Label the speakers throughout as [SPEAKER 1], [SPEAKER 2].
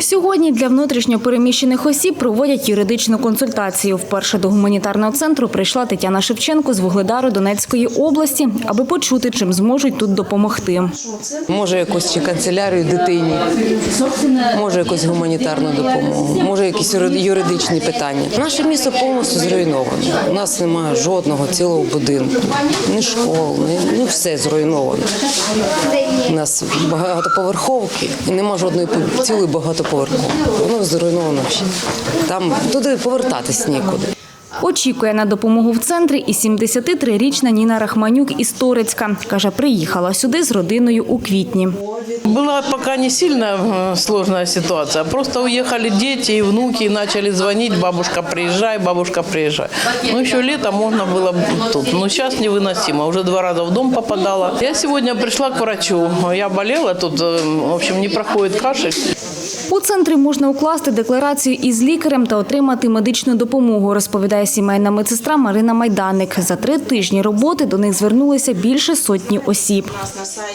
[SPEAKER 1] Сьогодні для внутрішньо переміщених осіб проводять юридичну консультацію. Вперше до гуманітарного центру прийшла Тетяна Шевченко з Вугледару Донецької області, аби почути, чим зможуть тут допомогти.
[SPEAKER 2] Може, якусь чи канцелярію дитині, може якусь гуманітарну допомогу, може якісь юридичні питання. Наше місто повністю зруйноване. У нас немає жодного цілого будинку, ні школ, ні, ну все зруйновано. У нас багатоповерховки і нема жодної пов- цілої багатоповерховки. Воно зруйновано. все. Там туди повертатись нікуди.
[SPEAKER 1] Очікує на допомогу в центрі і 73-річна Ніна Рахманюк із Торецька. Каже, приїхала сюди з родиною у квітні.
[SPEAKER 3] Была пока не сильно э, сложная ситуация. Просто уехали дети и внуки и начали звонить, бабушка приезжай, бабушка приезжай. Ну еще летом можно было б тут. Но сейчас невыносимо. Уже два раза в дом попадала. Я сегодня пришла к врачу. Я болела тут, э, в общем, не проходит кашель.
[SPEAKER 1] У центрі можна укласти декларацію із лікарем та отримати медичну допомогу, розповідає сімейна медсестра Марина Майданик. За три тижні роботи до них звернулися більше сотні осіб.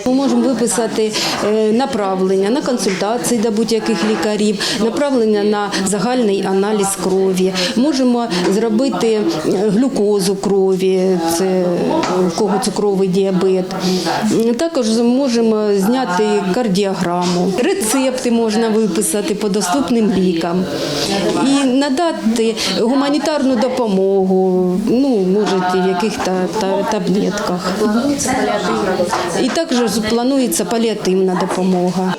[SPEAKER 4] Ми можемо виписати е, направлення на консультації до будь-яких лікарів, направлення на загальний аналіз крові. Можемо зробити е, глюкозу крові, це кого цукровий діабет. Також можемо зняти кардіограму. Рецепти можна виписати по доступним лікам і надати гуманітарну допомогу, ну, може, в яких-то та- таблетках. І також планується паліативна допомога.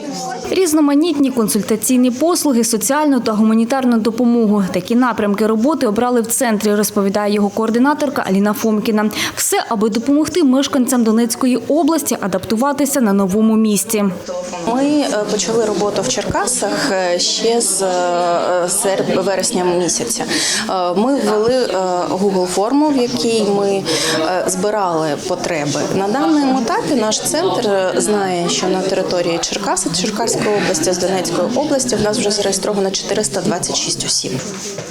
[SPEAKER 1] Різноманітні консультаційні послуги, соціальну та гуманітарну допомогу. Такі напрямки роботи обрали в центрі, розповідає його координаторка Аліна Фомкіна. Все, аби допомогти мешканцям Донецької області адаптуватися на новому місці.
[SPEAKER 5] Ми е, почали роботу в Черкасах е, ще з е, серп- вересня місяця. Ми ввели Google форму, в якій ми збирали потреби. На даному етапі наш центр знає, що на території Черкаси, Черкаської області, з Донецької області в нас вже зареєстровано 426 осіб.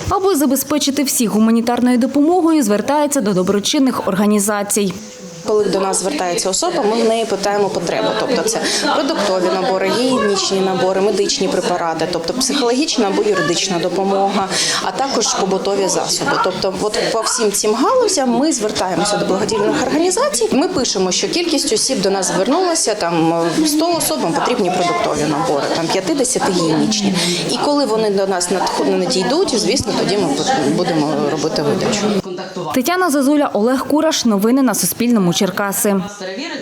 [SPEAKER 1] Аби забезпечити всіх гуманітарною допомогою, звертається до доброчинних організацій.
[SPEAKER 5] Коли до нас звертається особа, ми в неї питаємо потребу. Тобто це продуктові набори, гігієнічні набори, медичні препарати, тобто психологічна або юридична допомога, а також побутові засоби. Тобто, от по всім цим галузям ми звертаємося до благодійних організацій. Ми пишемо, що кількість осіб до нас звернулася, там е, 100 особам потрібні продуктові набори, там 50 гігієнічні. І коли вони до нас надійдуть, звісно, тоді ми будемо робити видачу.
[SPEAKER 1] Тетяна Зазуля, Олег Кураш. Новини на Суспільному. Черкаси.